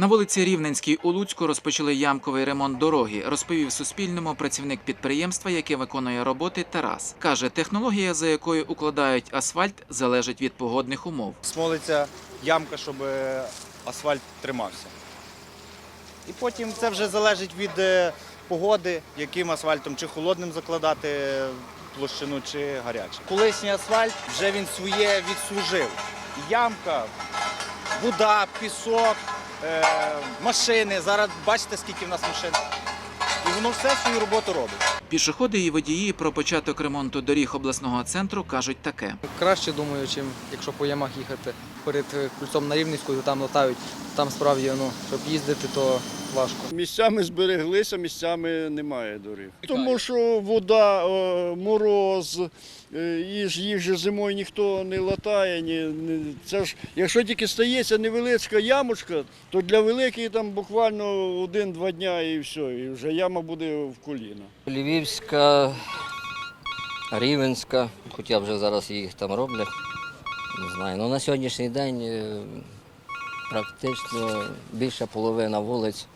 На вулиці Рівненській у Луцьку розпочали ямковий ремонт дороги, розповів Суспільному працівник підприємства, яке виконує роботи Тарас. Каже, технологія, за якою укладають асфальт, залежить від погодних умов. смолиться ямка, щоб е, асфальт тримався. І потім це вже залежить від е, погоди, яким асфальтом, чи холодним закладати е, площину, чи гарячим. Колишній асфальт вже він своє відслужив. Ямка, вода, пісок, машини. Зараз бачите, скільки в нас машин. І воно все свою роботу робить. Пішоходи і водії про початок ремонту доріг обласного центру кажуть таке. Краще думаю, чим якщо по ямах їхати перед кульцом на Рівненську, то там латають. Там справді, ну, щоб їздити, то важко. Місцями збереглися, місцями немає доріг. Тому що вода, мороз, е, їх же зимою ніхто не латає. Ні, ні- це ж, якщо тільки стається невеличка ямочка, то для великої там буквально один-два дня і все, і вже яма буде в коліна. Львівська, Рівенська, хоча вже зараз їх там роблять. Не знаю. Ну, на сьогоднішній день е, практично більша половина вулиць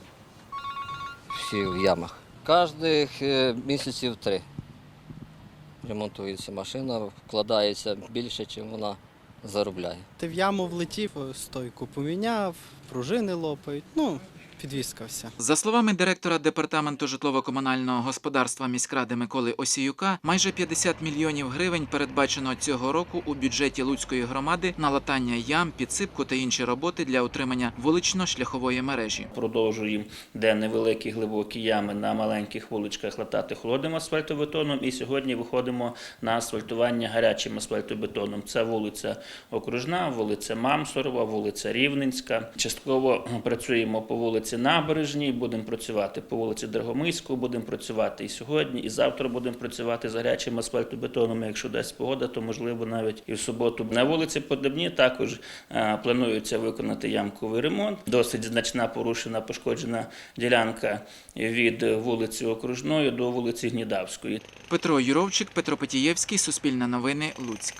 всі в ямах. Кожних е, місяців три ремонтується машина, вкладається більше, ніж вона заробляє. Ти в яму влетів, стойку поміняв, пружини лопають. Ну, підвізка вся. За словами директора департаменту житлово-комунального господарства міськради Миколи Осіюка, майже 50 мільйонів гривень передбачено цього року у бюджеті Луцької громади на латання ям, підсипку та інші роботи для утримання вулично-шляхової мережі. Продовжуємо, де невеликі глибокі ями на маленьких вуличках латати холодним асфальтобетоном. І сьогодні виходимо на асфальтування гарячим асфальтобетоном. Це вулиця Окружна, вулиця Мамсорова, вулиця Рівненська. Частково працюємо по вулиці Набережній, будемо працювати по вулиці Драгомиську, будемо працювати і сьогодні, і завтра будемо працювати з гарячим асфальтобетоном. Якщо дасть погода, то можливо навіть і в суботу. На вулиці Подобні також е, планується виконати ямковий ремонт. Досить значна порушена пошкоджена ділянка від вулиці Окружної до вулиці Гнідавської. Петро Юровчик, Петро Петієвський, Суспільне новини, Луцьк.